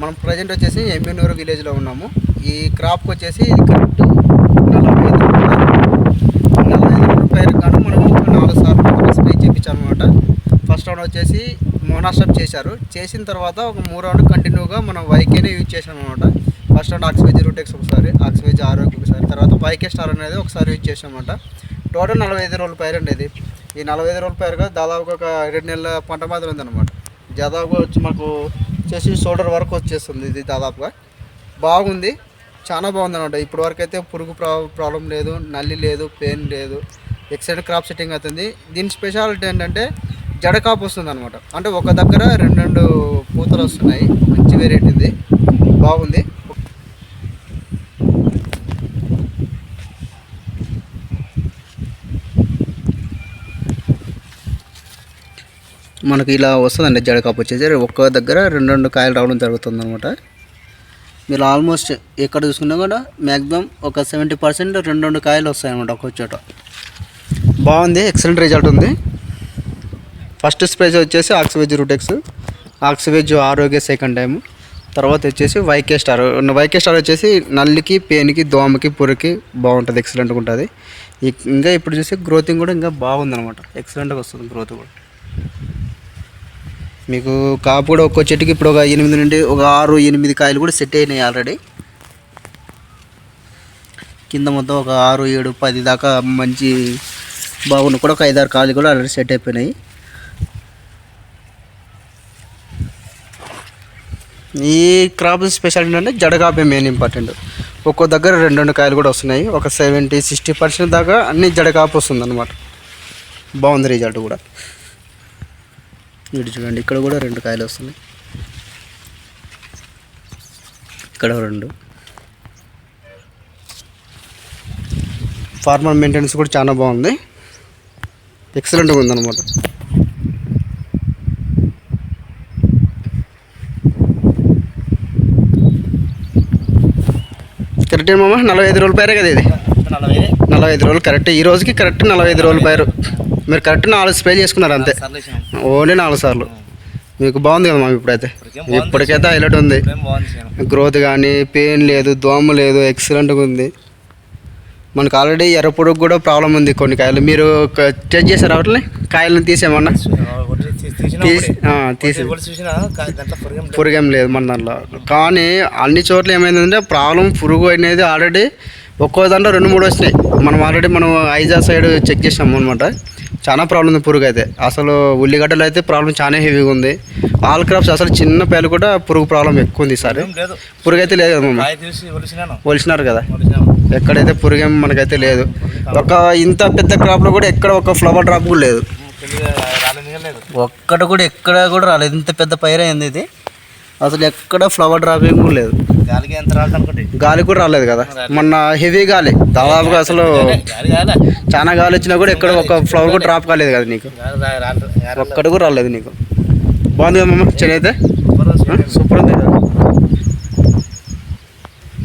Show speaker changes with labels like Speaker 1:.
Speaker 1: మనం ప్రజెంట్ వచ్చేసి ఎంబీనూరు విలేజ్లో ఉన్నాము. ఈ క్రాప్కి వచ్చేసి కరెక్ట్ నలభై ఐదు నలభై ఐదు రూపాయలు కానీ మనం నాలుగు సార్లు స్ప్రే చేయించామన్నమాట ఫస్ట్ రౌండ్ వచ్చేసి మోనాస్టాప్ చేశారు. చేసిన తర్వాత ఒక మూడు రౌండ్ కంటిన్యూగా మనం వైకేనే యూజ్ చేసాం అనమాట ఫస్ట్ రౌండ్ ఆక్సివేజ్ రూటెక్స్ ఒకసారి ఆక్సివేజ్ ఆరోగ్య ఒకసారి తర్వాత వైకే స్టార్ అనేది ఒకసారి యూజ్ చేసామన్నమాట టోటల్ నలభై ఐదు రోజుల పైరు అండి ఇది. ఈ నలభై ఐదు రోజుల పైరుగా దాదాపు ఒక రెండు నెలల పంట మాత్రం ఉందన్నమాట. దాదాపుగా వచ్చి మాకు వచ్చేసి షోల్డర్ వరకు వచ్చేస్తుంది ఇది దాదాపుగా. బాగుంది. చాలా బాగుంది అనమాట ఇప్పటి వరకు అయితే పురుగు ప్రా ప్రాబ్లం లేదు నల్లి లేదు పెయిన్ లేదు. ఎక్సలెంట్ క్రాప్ సెట్టింగ్ అవుతుంది. దీని స్పెషాలిటీ ఏంటంటే జడ కాపు వస్తుంది అనమాట అంటే ఒక దగ్గర రెండు రెండు పూతలు వస్తున్నాయి. మంచి వెరైటీ బాగుంది. మనకి ఇలా వస్తుందండి జడ వచ్చేసి. ఒక్క దగ్గర రెండు రెండు కాయలు రావడం జరుగుతుంది అనమాట మీరు ఆల్మోస్ట్ ఎక్కడ చూసుకున్నా కూడా మ్యాక్సిమం ఒక సెవెంటీ పర్సెంట్ రెండు రెండు కాయలు వస్తాయన్నమాట ఒక్కొక్క చోట. బాగుంది ఎక్సలెంట్ రిజల్ట్ ఉంది. ఫస్ట్ స్ప్రేజ్ వచ్చేసి ఆక్సివెజ్ రూటెక్స్ ఆక్సివెజ్ ఆరోగ్య సెకండ్ టైం తర్వాత వచ్చేసి వైకే స్టార్ వైకే స్టార్ వచ్చేసి నల్లికి పేనికి దోమకి పురికి బాగుంటుంది ఎక్సలెంట్గా ఉంటుంది. ఇంకా ఇప్పుడు చూసి గ్రోతింగ్ కూడా ఇంకా బాగుంది అనమాట ఎక్సలెంట్గా వస్తుంది గ్రోత్ కూడా. మీకు కాపు కూడా ఒక్కో చెట్టుకి ఇప్పుడు ఒక ఎనిమిది నుండి ఒక ఆరు ఎనిమిది కాయలు కూడా సెట్ అయినాయి ఆల్రెడీ కింద మొత్తం ఒక ఆరు ఏడు పది దాకా మంచి బాగున్న కూడా ఒక ఐదారు కాయలు కూడా ఆల్రెడీ సెట్ అయిపోయినాయి. ఈ క్రాప్ స్పెషాలిటీ అంటే జడకాపే మెయిన్ ఇంపార్టెంట్ ఒక్కో దగ్గర రెండు రెండు కాయలు కూడా వస్తున్నాయి. ఒక సెవెంటీ సిక్స్టీ పర్సెంట్ దాకా అన్ని జడకాపు వస్తుంది అనమాట బాగుంది రిజల్ట్ కూడా. ఇటు చూడండి ఇక్కడ కూడా రెండు కాయలు వస్తున్నాయి. ఇక్కడ రెండు. ఫార్మర్ మెయింటెనెన్స్ కూడా చాలా బాగుంది. ఎక్సలెంట్గా ఉందన్నమాట. కరెక్ట్ మామ? నలభై ఐదు రోజుల పైరే కదా ఇది?
Speaker 2: నలభై
Speaker 1: నలభై ఐదు రోజులు కరెక్ట్ ఈ రోజుకి కరెక్ట్ నలభై ఐదు రోజుల పైరు మీరు కరెక్ట్ నాలుగు స్ప్రే చేసుకున్నారు అంతే. ఓన్లీ నాలుగు సార్లు. మీకు బాగుంది కదా మాకు ఇప్పుడైతే. ఇప్పటికైతే హైలైట్ ఉంది. గ్రోత్ కానీ పెయిన్ లేదు దోమ లేదు ఎక్సలెంట్గా ఉంది. మనకు ఆల్రెడీ ఎర్ర పురుగు కూడా ప్రాబ్లం ఉంది కొన్ని కాయలు. మీరు టెస్ట్ చేశారు వాటిని? కాయలను తీసేమన్నా తీసి
Speaker 2: పురుగేం లేదు.
Speaker 1: మన దాంట్లో. కానీ అన్ని చోట్ల ఏమైందంటే ప్రాబ్లం పురుగు అనేది ఆల్రెడీ ఒక్కో దాంట్లో రెండు మూడు వచ్చినాయి. మనం ఆల్రెడీ మనం ఐజా సైడ్ చెక్ చేసాం అనమాట చాలా ప్రాబ్లం ఉంది పురుగు అయితే. అసలు ఉల్లిగడ్డలు అయితే ప్రాబ్లం చాలా హెవీగా ఉంది. ఆల్ క్రాప్స్ అసలు చిన్న పేలు కూడా పురుగు ప్రాబ్లం ఎక్కువ ఉంది
Speaker 2: లేదు.
Speaker 1: పురుగు అయితే లేదు కదా ఒలిసినారు కదా. ఎక్కడైతే పురుగేం మనకైతే లేదు. ఒక ఇంత పెద్ద క్రాప్లో కూడా ఎక్కడ ఒక ఫ్లవర్ డ్రాప్ కూడా లేదు. ఒక్కడ కూడా ఎక్కడ కూడా రాలేదు. ఇంత పెద్ద పైరైంది ఇది. అసలు ఎక్కడ ఫ్లవర్ డ్రాపింగ్ కూడా లేదు.
Speaker 2: గాలికి ఎంత అనుకోండి.
Speaker 1: గాలి కూడా రాలేదు కదా. మొన్న హెవీ గాలి. దాదాపుగా అసలు చాలా గాలి వచ్చినా కూడా ఎక్కడ ఒక ఫ్లవర్ కూడా డ్రాప్ కాలేదు కదా నీకు. ఒక్కటి కూడా రాలేదు నీకు. బాగుంది కదా మమ్మ చెన్నై అయితే?
Speaker 2: సూపర్ ఉంది.
Speaker 1: సూపర్ ఉంది.